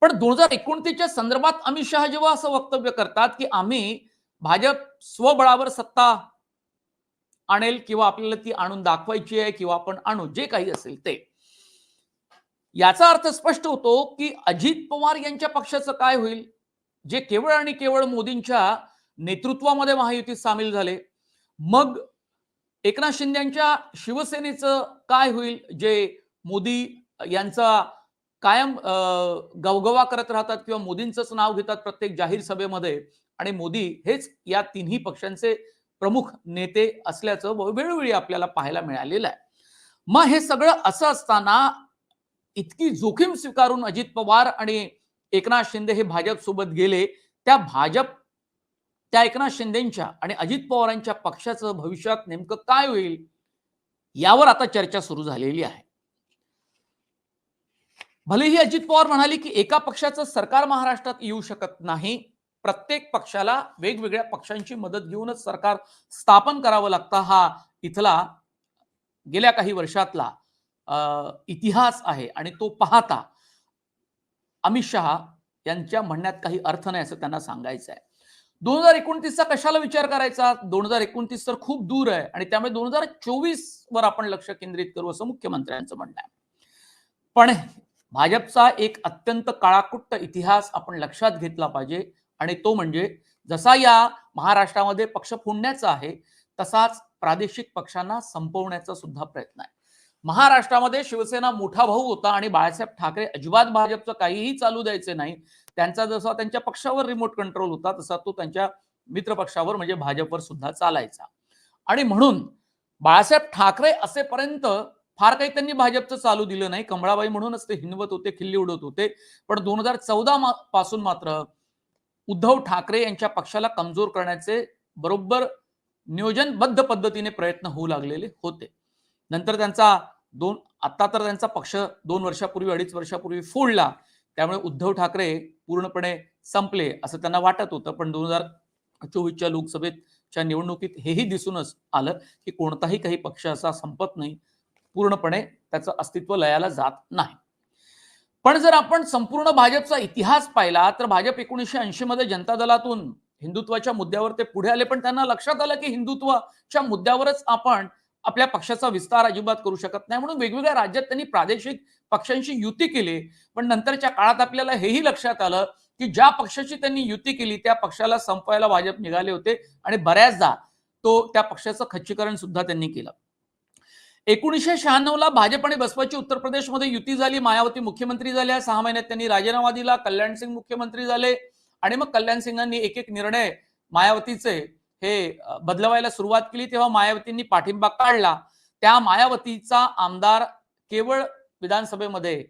पण दोन हजार एकोणतीसच्या संदर्भात अमित शहा जेव्हा असं वक्तव्य करतात की आम्ही भाजप स्वबळावर सत्ता आणेल किंवा आपल्याला ती आणून दाखवायची आहे किंवा आपण आणू जे काही असेल ते. याचा अर्थ स्पष्ट होतो की अजित पवार यांच्या पक्षाचं काय होईल? जे केवळ आणि केवळ मोदींच्या नेतृत्वामध्ये महायुतीत सामील झाले. मग एकनाथ शिंदेच्या शिवसेनेचं काय होईल? जे मोदी यांचा कायम अं, गवगवा करत राहतात किंवा मोदींचंच नाव घेतात प्रत्येक जाहीर सभेमध्ये. आणि मोदी हेच या तिन्ही पक्षांचे प्रमुख नेते असल्याचं वेळोवेळी आपल्याला पाहायला मिळालेलं आहे. मग हे सगळं असं असताना इतकी जोखीम स्वीकारून अजित पवार आणि एकनाथ शिंदे हे भाजप सोबत गेले. त्या भाजप त्या एकनाथ शिंदेच्या आणि अजित पवारांच्या पक्षाचं भविष्यात नेमकं काय होईल यावर आता चर्चा सुरू झालेली आहे. भलेही अजित पवार म्हणाले की एका पक्षाचं सरकार महाराष्ट्रात येऊ शकत नाही प्रत्येक पक्षाला वेगवेगळ्या पक्षांची मदत घेऊनच सरकार स्थापन करावं लागतं हा इथला गेल्या काही वर्षातला इतिहास आहे आणि तो पाहता अमित शहा यांच्या म्हणण्यात काही अर्थ नाही असं त्यांना सांगायचं आहे. दोन हजार एकोणतीसचा कशाला विचार करायचा? दोन हजार एकोणतीस तर खूप दूर आहे आणि त्यामुळे दोन हजार चोवीस वर आपण लक्ष केंद्रित करू असं मुख्यमंत्र्यांचं म्हणणं आहे. पण भाजपचा एक अत्यंत काळाकुट्ट इतिहास आपण लक्षात घेतला पाहिजे. आणि तो म्हणजे जसा या महाराष्ट्रामध्ये पक्ष फोडण्याचा आहे तसाच प्रादेशिक पक्षांना संपवण्याचा सुद्धा प्रयत्न आहे. महाराष्ट्रामध्ये शिवसेना मोठा भाऊ होता आणि बाळासाहेब ठाकरे अजिबात भाजपचं काहीही चालू द्यायचे नाही. त्यांचा जसा त्यांच्या पक्षावर रिमोट कंट्रोल होता तसा तो त्यांच्या मित्र पक्षावर म्हणजे भाजपवर सुद्धा चालायचा. आणि म्हणून बाळासाहेब ठाकरे असेपर्यंत फार काही त्यांनी भाजपचं चालू दिलं नाही. कमळाबाई म्हणूनच ते हिनवत होते खिल्ली उडवत होते. पण दोन हजार चौदा पासून मात्र उद्धव ठाकरे यांच्या पक्षाला कमजोर करण्याचे बरोबर नियोजनबद्ध पद्धतीने प्रयत्न होऊ लागलेले होते. नंतर त्यांचा दोन आता तर त्यांचा पक्ष दोन वर्षापूर्वी अडीच वर्षापूर्वी फोडला. त्यामुळे उद्धव ठाकरे पूर्णपणे संपले असं त्यांना वाटत होतं. पण दोन हजार चोवीसच्या लोकसभेच्या निवडणुकीत हेही दिसूनच आलं की कोणताही काही पक्ष असा संपत नाही. पूर्णपणे त्याचं अस्तित्व लयाला जात नाही. पण जर आपण संपूर्ण भाजपचा इतिहास पाहिला तर भाजप एकोणीसशे ऐंशी मध्ये जनता दलातून हिंदुत्वाच्या मुद्द्यावर ते पुढे आले. पण त्यांना लक्षात आलं की हिंदुत्वाच्या मुद्द्यावरच आपण आपल्या पक्षाचा विस्तार अजिबात करू शकत नाही. म्हणून वेगवेगळ्या राज्यात त्यांनी प्रादेशिक पक्षांशी युती केली. पण नंतरच्या काळात आपल्याला हेही लक्षात आलं की ज्या पक्षाची त्यांनी युती केली त्या पक्षाला संपवायला भाजप निघाले होते आणि बऱ्याचदा तो त्या पक्षाचं खच्चीकरण सुद्धा त्यांनी केलं. एकोणीसशे शहाण्णवला भाजप आणि बसपाची उत्तर प्रदेशमध्ये युती झाली मायावती मुख्यमंत्री झाल्या सहा महिन्यात त्यांनी राजीनामा दिला कल्याण सिंग मुख्यमंत्री झाले आणि मग कल्याण सिंगांनी एक एक निर्णय मायावतीचे हे बदलवायला सुरुवात केली. तेव्हा मायावतींनी पाठिंबा काढला. त्या मायावतीचा आमदार केवळ विधानसभेमध्ये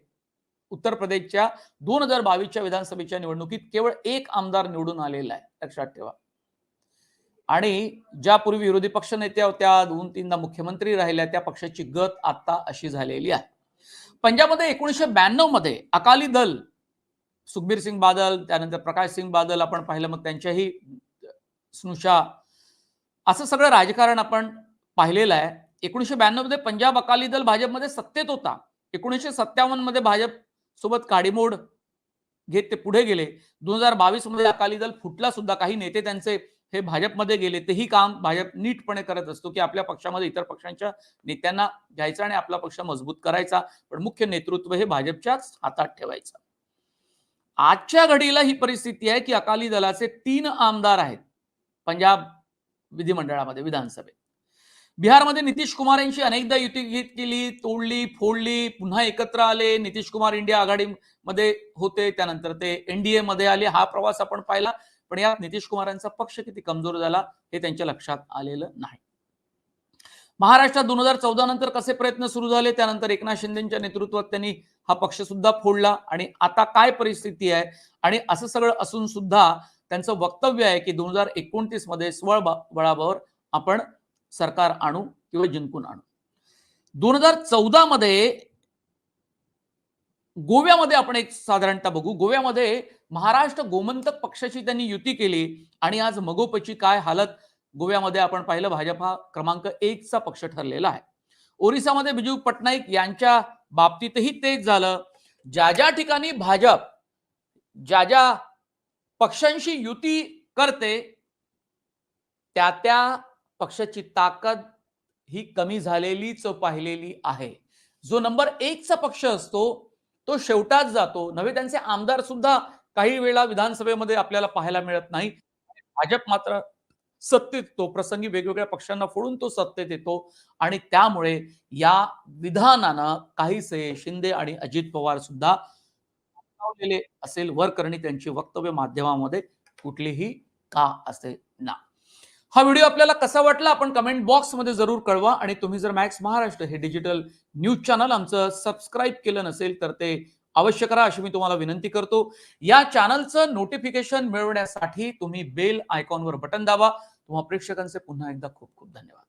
उत्तर प्रदेशच्या दोन हजार बावीसच्या विधानसभेच्या निवडणुकीत केवळ एक आमदार निवडून आलेला आहे. लक्षात ठेवा. आणि ज्या पूर्वी विरोधी पक्ष नेत्या होत्या दोन तीनदा मुख्यमंत्री राहिल्या त्या पक्षाची गत आता अशी झालेली आहे. पंजाबमध्ये एकोणीसशे ब्याण्णवमध्ये अकाली दल सुखबीर सिंग बादल त्यानंतर प्रकाश सिंग बादल आपण पाहिलं मग त्यांच्याही स्नुषा असं सगळं राजकारण आपण पाहिलेलं आहे. एकोणीसशे ब्याण्णवमध्ये पंजाब अकाली दल भाजपमध्ये सत्तेत होता. एकोणीसशे सत्तावन्नमध्ये भाजप सोबत काडीमोड घेत ते पुढे गेले. दोन हजार बावीसमध्ये अकाली दल फुटला सुद्धा. काही नेते त्यांचे हे भाजपमध्ये गेले तेही काम भाजप नीटपणे करत असतो की आपल्या पक्षामध्ये इतर पक्षांच्या नेत्यांना घ्यायचा आणि आपला पक्ष मजबूत करायचा. पण मुख्य नेतृत्व हे भाजपच्याच हातात ठेवायचं. आजच्या घडीला ही परिस्थिती आहे की अकाली दलाचे तीन आमदार आहेत. पंजाब विधिमंडळामध्ये विधानसभेत. बिहारमध्ये नितीश कुमार यांची अनेकदा युती केली तोडली फोडली पुन्हा एकत्र आले. नितीश कुमार इंडिया आघाडीमध्ये होते त्यानंतर ते एनडीए मध्ये आले. हा प्रवास आपण पाहिला. पण यात नितीश कुमारांचा पक्ष किती कमजोर झाला हे त्यांच्या लक्षात आलेलं नाही. महाराष्ट्रात दोन हजार चौदा नंतर कसे प्रयत्न सुरू झाले? त्यानंतर एकनाथ शिंदेच्या नेतृत्वात त्यांनी हा पक्ष सुद्धा फोडला. आणि आता काय परिस्थिती आहे? आणि असं सगळं असून सुद्धा त्यांचं वक्तव्य आहे की दोन हजार एकोणतीसमध्ये स्वळ बळावर आपण सरकार आणू किंवा जिंकून आणू. दोन हजार चौदा मध्ये गोव्यामध्ये आपण एक साधारणतः बघू. गोव्यामध्ये महाराष्ट्र गोमंतक पक्षाची त्यांनी युती केली आणि आज मगोपची काय हालत? गोव्यामध्ये आपण पाहिलं भाजप हा क्रमांक एकचा पक्ष ठरलेला आहे. ओरिसामध्ये बिजू पटनाईक यांच्या बाबतीतही तेच झालं. ज्या ज्या ठिकाणी भाजप ज्या ज्या पक्षांशी युती करते त्या त्या पक्षाची ताकद ही कमी झालेलीच पाहिलेली आहे. जो नंबर एकचा पक्ष असतो तो शेवटाच जातो. नव्हे त्यांचे आमदार सुद्धा काही वेळा विधानसभेमध्ये आपल्याला पाहायला मिळत नाही. भाजप मात्र सत्तेत तो प्रसंगी वेगवेगळ्या पक्षांना फोडून तो सत्तेत येतो. आणि त्यामुळे या विधानानं काहीसे शिंदे आणि अजित पवार सुद्धा असेल वर करणी त्यांची वक्तव्य माध्यमामध्ये कुठलीही का असेल हा व्हिडिओ आपल्याला कसा वाटला आपण कमेंट बॉक्समध्ये जरूर कळवा. आणि तुम्ही जर मॅक्स महाराष्ट्र हे डिजिटल न्यूज चॅनल आमचं सबस्क्राईब केलं नसेल तर ते अवश्य करा अशी मी तुम्हाला विनंती करतो. या चॅनलचं नोटिफिकेशन मिळवण्यासाठी तुम्ही बेल आयकॉनवर बटन दाबा. तुम्हा प्रेक्षकांचे पुन्हा एकदा खूप खूप धन्यवाद.